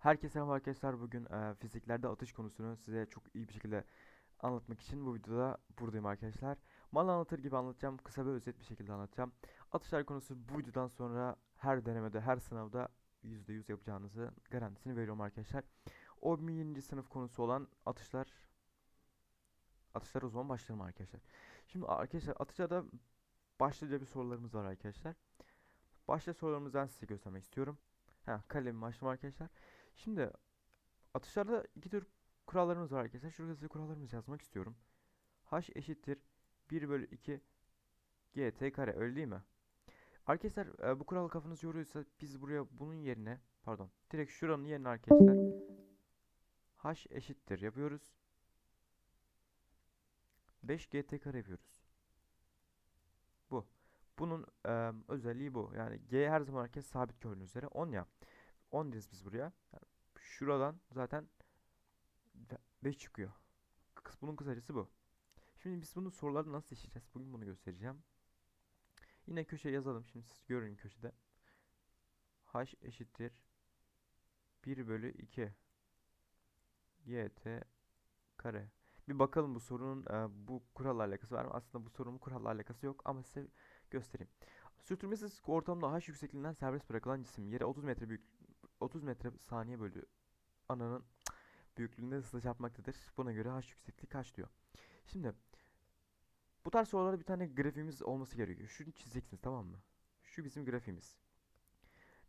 Herkese merhaba arkadaşlar. Bugün e, fiziklerde atış konusunu size çok iyi bir şekilde anlatmak için bu videoda buradayım arkadaşlar. Mal anlatır gibi anlatacağım. Kısa ve özet bir şekilde anlatacağım. Atışlar konusu bu videodan sonra her denemede, her sınavda %100 yapacağınızı garantisini veriyorum arkadaşlar. 11. sınıf konusu olan atışlar atışlar o zaman başlayalım arkadaşlar. Şimdi arkadaşlar atışlarda başlıca bir sorularımız var arkadaşlar. Başta sorularımızdan size göstermek istiyorum. Ha, kalemimi açtım arkadaşlar. Şimdi atışlarda iki tür kurallarımız var arkadaşlar. Şurada size kurallarımızı yazmak istiyorum. H eşittir 1 bölü 2 GT kare öyle değil mi? Arkadaşlar e, bu kural kafanız yoruyorsa biz buraya bunun yerine pardon direkt şuranın yerine arkadaşlar H eşittir yapıyoruz. 5 GT kare yapıyoruz. Bu. Bunun e, özelliği bu. Yani G her zaman herkes sabit gördüğünüz üzere 10 ya. 10 diyeceğiz biz buraya. Yani şuradan zaten 5 çıkıyor. Bunun kısacası bu. Şimdi biz bunu sorularda nasıl işleyeceğiz? Bugün bunu göstereceğim. Yine köşeye yazalım. Şimdi siz görün köşede. H eşittir 1 bölü 2 GT kare. Bir bakalım bu sorunun e, bu kuralla alakası var mı? Aslında bu sorunun kuralla alakası yok ama size göstereyim. Sürtünmesiz ortamda H yüksekliğinden serbest bırakılan cisim yere 30 metre büyük 30 metre saniye bölü ananın büyüklüğünde hızla çarpmaktadır. Buna göre H yükseklik kaç diyor. Şimdi bu tarz sorularda bir tane grafiğimiz olması gerekiyor. Şunu çizeceksiniz tamam mı? Şu bizim grafiğimiz.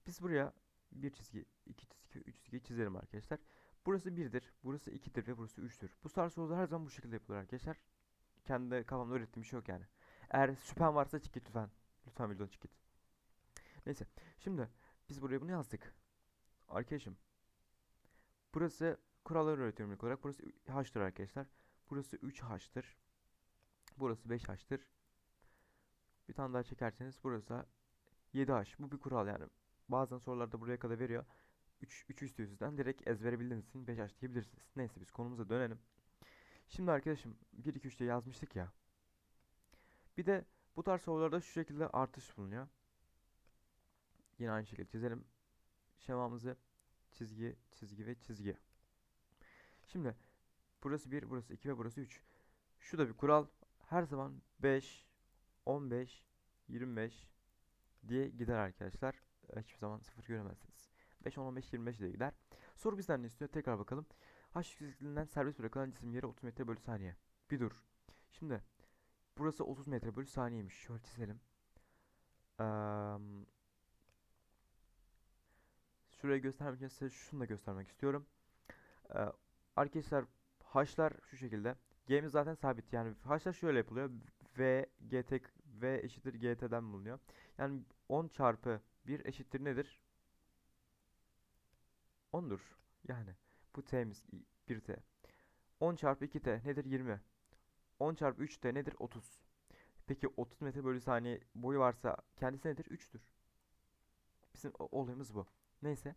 Biz buraya bir çizgi, iki çizgi, üç çizgi çizelim arkadaşlar. Burası 1'dir, burası 2'dir ve burası 3'tür. Bu tarz sorular her zaman bu şekilde yapılır arkadaşlar. Kendi kafamda öğrettiğim bir şey yok yani. Eğer şüphen varsa çık git lütfen. Lütfen videodan çık git. Neyse. Şimdi biz buraya bunu yazdık. Arkadaşım. Burası kuralları öğretiyorum olarak. Burası H'tır arkadaşlar. Burası 3H'tır. Burası 5H'tır. Bir tane daha çekerseniz burası 7H. Bu bir kural yani. Bazen sorularda buraya kadar veriyor. 3, 3 üstü yüzden direkt ezbere bildiğiniz için 5H diyebilirsiniz. Neyse biz konumuza dönelim. Şimdi arkadaşım 1 2 3 diye yazmıştık ya. Bir de bu tarz sorularda şu şekilde artış bulunuyor. Yine aynı şekilde çizelim şemamızı. Çizgi, çizgi ve çizgi. Şimdi burası 1, burası 2 ve burası 3. Şu da bir kural. Her zaman 5, 15, 25 diye gider arkadaşlar. Hiçbir zaman sıfır göremezsiniz. 5, 10, 15, 25 diye gider. Soru bizden ne istiyor? Tekrar bakalım. H yüksekliğinden serbest bırakılan cisim yere 30 metre bölü saniye. Bir dur. Şimdi burası 30 metre bölü saniyeymiş. Şöyle çizelim. Eee Şurayı göstermek için size şunu da göstermek istiyorum. Ee, arkadaşlar h'lar şu şekilde. G'miz zaten sabit. Yani h'lar şöyle yapılıyor. V gt v eşittir gt'den bulunuyor. Yani 10 çarpı 1 eşittir nedir? 10'dur. Yani bu t'miz 1t. 10 çarpı 2t nedir? 20. 10 çarpı 3t nedir? 30. Peki 30 metre bölü saniye boyu varsa kendisi nedir? 3'tür. Bizim olayımız bu. Neyse.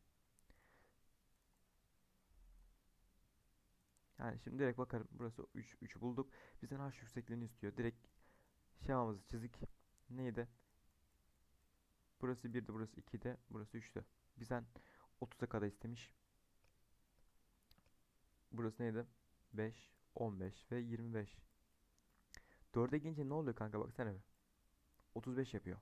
Yani şimdi direkt bakarım. Burası 3 3'ü bulduk. Bizden h yüksekliğini istiyor. Direkt şemamızı çizik. Neydi? Burası 1'di, burası 2'de, burası 3'tü. Bizden 30'a kadar istemiş. Burası neydi? 5, 15 ve 25. 4'e gelince ne oluyor kanka baksana bir. 35 yapıyor.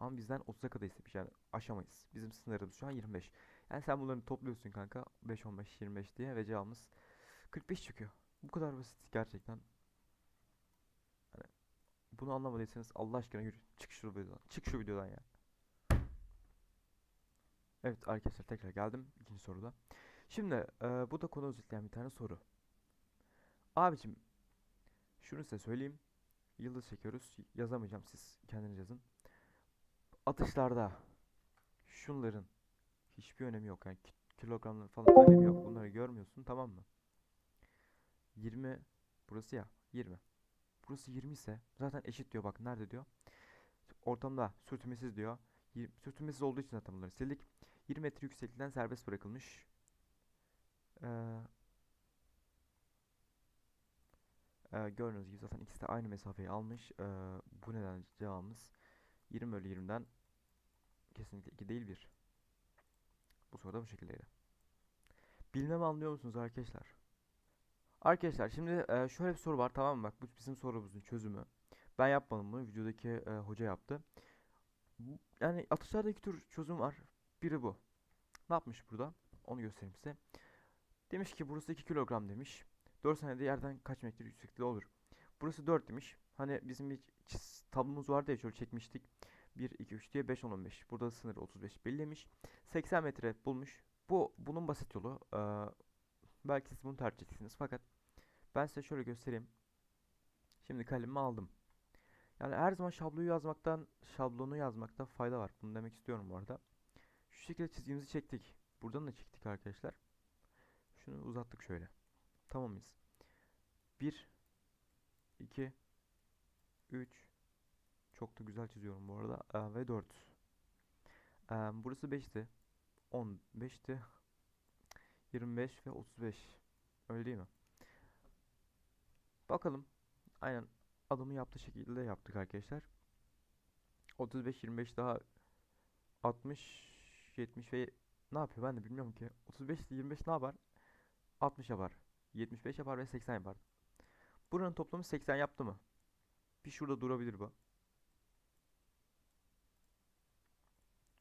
Ama bizden 30'a kadar istemiş yani aşamayız. Bizim sınırımız şu an 25. Yani sen bunları topluyorsun kanka 5 15 25 diye ve cevabımız 45 çıkıyor. Bu kadar basit gerçekten. Hani bunu anlamadıysanız Allah aşkına yürü. Çık şu videodan. Çık şu videodan ya. Evet arkadaşlar tekrar geldim ikinci soruda. Şimdi e, bu da konu özetleyen bir tane soru. Abicim şunu size söyleyeyim. Yıldız çekiyoruz. Yazamayacağım siz kendiniz yazın atışlarda şunların hiçbir önemi yok. Yani ki- kilogramların falan önemi yok. Bunları görmüyorsun tamam mı? 20 burası ya 20. Burası 20 ise zaten eşit diyor bak nerede diyor. Ortamda sürtünmesiz diyor. Sürtünmesiz olduğu için zaten bunları sildik. 20 metre yükseklikten serbest bırakılmış. Ee, e, gördüğünüz gibi zaten ikisi de aynı mesafeyi almış. Ee, bu nedenle cevabımız 20 bölü 20'den kesinlikle 2 değil 1. Bu soru da bu şekildeydi. Bilmem anlıyor musunuz arkadaşlar? Arkadaşlar şimdi e, şöyle bir soru var tamam mı? Bak bu bizim sorumuzun çözümü. Ben yapmadım bunu. Videodaki e, hoca yaptı. Bu- Yani atışlarda iki tür çözüm var. Biri bu. Ne yapmış burada? Onu göstereyim size. Demiş ki burası 2 kilogram demiş. 4 saniyede yerden kaç metre yüksekliği olur? Burası 4 demiş. Hani bizim bir tablomuz vardı ya şöyle çekmiştik. 1, 2, 3 diye 5, 10, 15. Burada sınır 35 belirlemiş. 80 metre bulmuş. Bu bunun basit yolu. Ee, belki siz bunu tercih edeceksiniz. Fakat ben size şöyle göstereyim. Şimdi kalemimi aldım. Yani her zaman şablonu yazmaktan şablonu yazmakta fayda var. Bunu demek istiyorum bu arada. Şu şekilde çizgimizi çektik. Buradan da çektik arkadaşlar. Şunu uzattık şöyle. Tamam mıyız? 1 2 3 Çok da güzel çiziyorum bu arada. Ee, ve 4. Ee, burası 5'ti. 15'ti. 25 ve 35. Öyle değil mi? Bakalım. Aynen adımı yaptığı şekilde yaptık arkadaşlar. 35 25 daha 60 70 ve ne yapıyor ben de bilmiyorum ki. 35 ile 25 ne yapar? 60 yapar. 75 yapar ve 80 yapar. Buranın toplamı 80 yaptı mı? Bir şurada durabilir bu.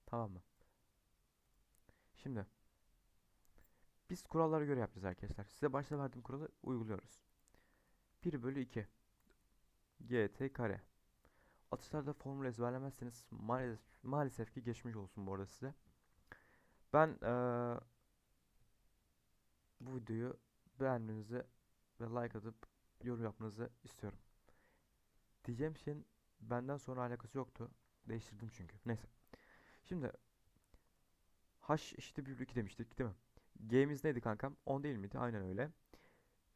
Tamam mı? Şimdi biz kurallara göre yapacağız arkadaşlar. Size başta verdiğim kuralı uyguluyoruz. 1 bölü 2 gt kare. Atışlarda formül ezberlemezseniz maalesef, maalesef ki geçmiş olsun bu arada size. Ben eee, bu videoyu beğenmenizi ve like atıp yorum yapmanızı istiyorum. Diyeceğim şeyin benden sonra alakası yoktu. Değiştirdim çünkü. Neyse. Şimdi h eşittir 1 bölü 2 demiştik değil mi? G'miz neydi kankam? 10 değil miydi? Aynen öyle.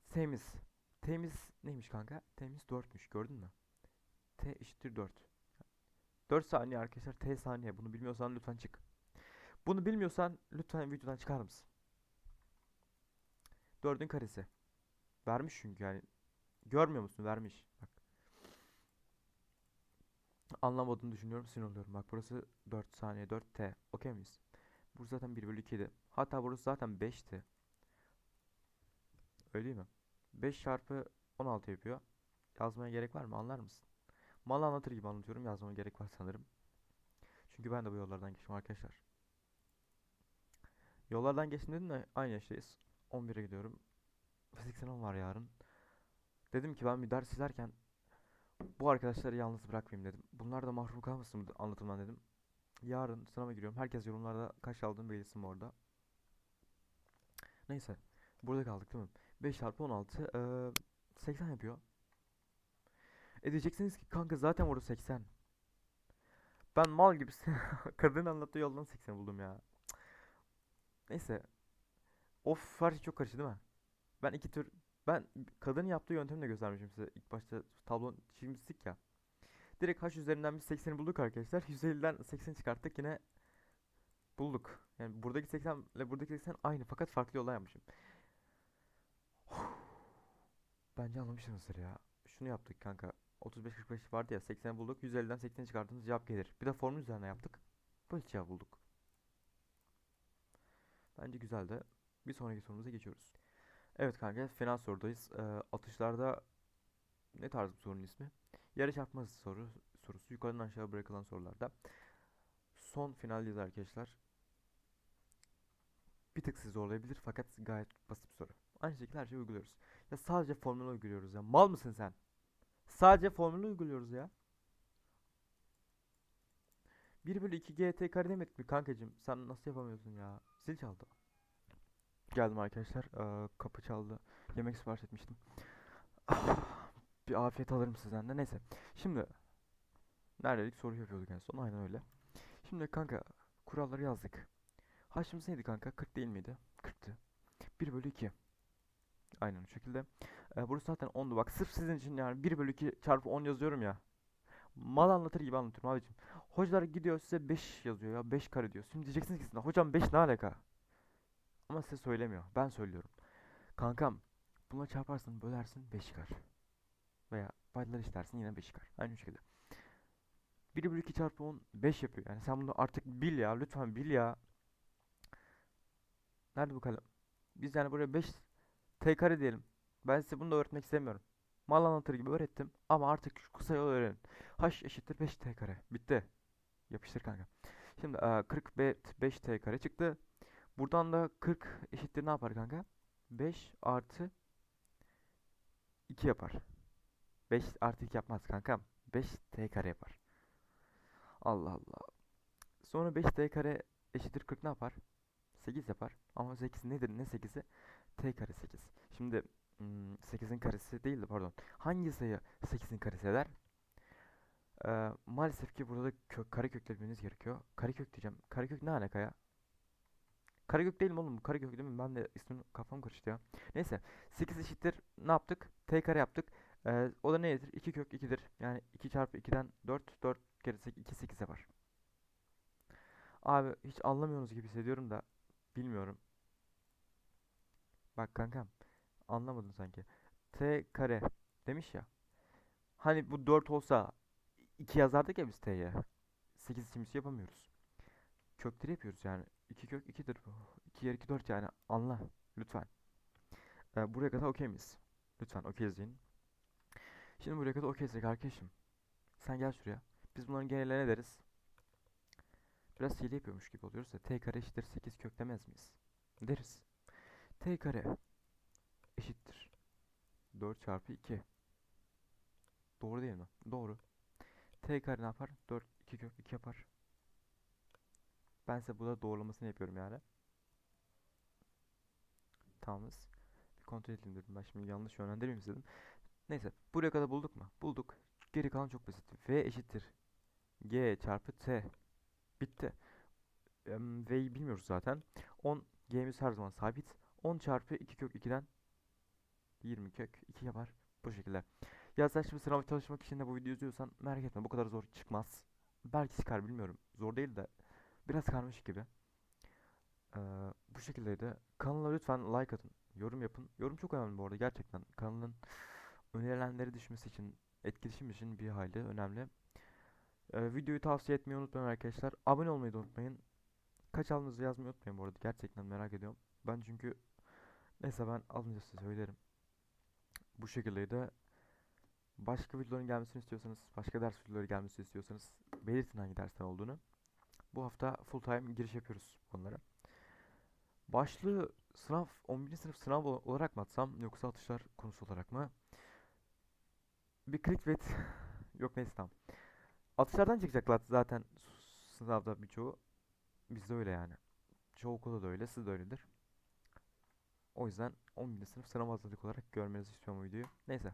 T'miz. T'miz neymiş kanka? T'miz 4'müş gördün mü? T eşittir 4. 4 saniye arkadaşlar T saniye. Bunu bilmiyorsan lütfen çık. Bunu bilmiyorsan lütfen videodan çıkar mısın? 4'ün karesi. Vermiş çünkü yani. Görmüyor musun? Vermiş. Bak. Anlamadığını düşünüyorum. Sinir oluyorum. Bak burası 4 saniye 4 T. Okey miyiz? Burası zaten 1 bölü 2 idi. Hatta burası zaten 5'ti. Öyle değil mi? 5 çarpı 16 yapıyor. Yazmaya gerek var mı? Anlar mısın? Mal anlatır gibi anlatıyorum. Yazmama gerek var sanırım. Çünkü ben de bu yollardan geçtim arkadaşlar. Yollardan geçtim dedim de aynı yaştayız. 11'e gidiyorum. Fizik sınavım var yarın. Dedim ki ben bir ders izlerken bu arkadaşları yalnız bırakmayayım dedim. Bunlar da mahrum kalmasın anlatımdan dedim. Yarın sınava giriyorum. Herkes yorumlarda kaç aldığını belirsin bu arada. Neyse. Burada kaldık değil mi? 5 çarpı 16 eee 80 yapıyor. E diyeceksiniz ki kanka zaten orada 80. Ben mal gibi kadın anlattığı yoldan 80 buldum ya. Neyse. Of her şey çok karıştı değil mi? Ben iki tür ben kadının yaptığı yöntemi de göstermişim size. İlk başta tablon çizmiştik ya. Direkt h üzerinden biz 80'i bulduk arkadaşlar. 150'den 80 çıkarttık yine bulduk. Yani buradaki 80 ile buradaki 80 aynı fakat farklı yoldan yapmışım. Bence anlamışsınızdır ya. Şunu yaptık kanka. 35-45 vardı ya 80 bulduk. 150'den 80 çıkardığımız cevap gelir. Bir de formül üzerine yaptık. Böyle cevap bulduk. Bence güzeldi. Bir sonraki sorumuza geçiyoruz. Evet kanka final sorudayız. Ee, atışlarda ne tarz bir sorunun ismi? Yarı çarpma soru, sorusu yukarıdan aşağı bırakılan sorularda. Son finaldeyiz arkadaşlar. Bir tık sizi zorlayabilir fakat gayet basit bir soru. Aynı şekilde her şeyi uyguluyoruz. Ya sadece formülü uyguluyoruz ya. Mal mısın sen? Sadece formülü uyguluyoruz ya. 1 bölü 2 gt kare demedik mi kankacım? Sen nasıl yapamıyorsun ya? Zil çaldı. Geldim arkadaşlar. Ee, kapı çaldı. Yemek sipariş etmiştim. Bir afiyet alırım sizden de. Neyse. Şimdi nerededik soru yapıyorduk en son. Aynen öyle. Şimdi kanka kuralları yazdık. Haşımız neydi kanka? 40 değil miydi? 40'tı. 1 bölü 2. Aynen o şekilde. Ee, burası zaten 10'du. Bak sırf sizin için yani 1 bölü 2 çarpı 10 yazıyorum ya. Mal anlatır gibi anlatıyorum abicim. Hocalar gidiyor size 5 yazıyor ya. 5 kare diyor. Şimdi diyeceksiniz ki hocam 5 ne alaka? Ama size söylemiyor. Ben söylüyorum. Kankam buna çarparsın bölersin 5 çıkar. Veya paydalar işlersin yine 5 çıkar. Aynı şekilde. 1 bölü 2 çarpı 10 5 yapıyor. Yani sen bunu artık bil ya. Lütfen bil ya. Nerede bu kalem? Biz yani buraya 5 t kare diyelim. Ben size bunu da öğretmek istemiyorum. Mal anlatır gibi öğrettim ama artık şu kısa yolu öğrenin. h eşittir 5 t kare. Bitti. Yapıştır kanka. Şimdi e, 40 b 5 t kare çıktı. Buradan da 40 eşittir ne yapar kanka? 5 artı 2 yapar. 5 artı 2 yapmaz kankam. 5 t kare yapar. Allah Allah. Sonra 5 t kare eşittir 40 ne yapar? 8 yapar. Ama 8 nedir? Ne 8'i? t kare 8. Şimdi hmm, 8'in karesi değil de pardon. Hangi sayı 8'in karesi eder? Ee, maalesef ki burada da kök, karekökle bilmeniz gerekiyor. Karekök diyeceğim. Karekök ne alaka ya? Karekök değil mi oğlum? Bu karekök değil mi? Ben de ismim kafam karıştı ya. Neyse. 8 eşittir ne yaptık? T kare yaptık. Ee, o da nedir? 2 kök 2'dir. Yani 2 çarpı 2'den 4. 4 kere 8, 2 8 yapar. Abi hiç anlamıyorsunuz gibi hissediyorum da bilmiyorum. Bak kankam anlamadın sanki. T kare demiş ya. Hani bu 4 olsa 2 yazardık ya biz t'ye. 8 için bir şey yapamıyoruz. Kökleri yapıyoruz yani. 2 kök 2'dir bu. 2 yer 2 4 yani anla lütfen. Ee, buraya kadar okey miyiz? Lütfen okey deyin. Şimdi buraya kadar okeysek arkadaşım. Sen gel şuraya. Biz bunların geneline ne deriz? Biraz hile yapıyormuş gibi oluyoruz da t kare eşittir 8 kök demez miyiz? Deriz. t kare eşittir 4 çarpı 2. Doğru değil mi? Doğru. t kare ne yapar? 4 2 kök 2 yapar. Ben size burada doğrulamasını yapıyorum yani. Tamamız. Bir kontrol edelim dedim. Ben şimdi yanlış yönlendirmeyeyim istedim. Neyse. Buraya kadar bulduk mu? Bulduk. Geri kalan çok basit. V eşittir. G çarpı T. Bitti. V'yi bilmiyoruz zaten. 10 G'miz her zaman sabit. 10 çarpı 2 kök 2'den 20 kök 2 yapar. Bu şekilde. Ya sen şimdi sınav çalışmak için de bu videoyu izliyorsan merak etme bu kadar zor çıkmaz. Belki çıkar bilmiyorum. Zor değil de biraz karmaşık gibi. Ee, bu şekildeydi. Kanala lütfen like atın. Yorum yapın. Yorum çok önemli bu arada gerçekten. Kanalın önerilenleri düşmesi için, etkileşim için bir hayli önemli. Ee, videoyu tavsiye etmeyi unutmayın arkadaşlar. Abone olmayı da unutmayın. Kaç aldığınızı yazmayı unutmayın bu arada. Gerçekten merak ediyorum. Ben çünkü neyse ben alınca size söylerim. Bu şekildeydi. Başka videoların gelmesini istiyorsanız, başka ders videoları gelmesini istiyorsanız belirtin hangi dersten olduğunu. Bu hafta full time giriş yapıyoruz onlara. Başlığı sınav 11. sınıf sınav ol- olarak mı atsam yoksa atışlar konusu olarak mı? Bir clickbait yok neyse tamam. Atışlardan çıkacaklar zaten sınavda birçoğu. Bizde öyle yani. Çoğu okulda da öyle, siz de öyledir. O yüzden 11. sınıf sınav hazırlık olarak görmenizi istiyorum bu videoyu. Neyse.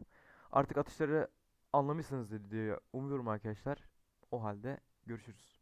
Artık atışları anlamışsınız diye umuyorum arkadaşlar. O halde görüşürüz.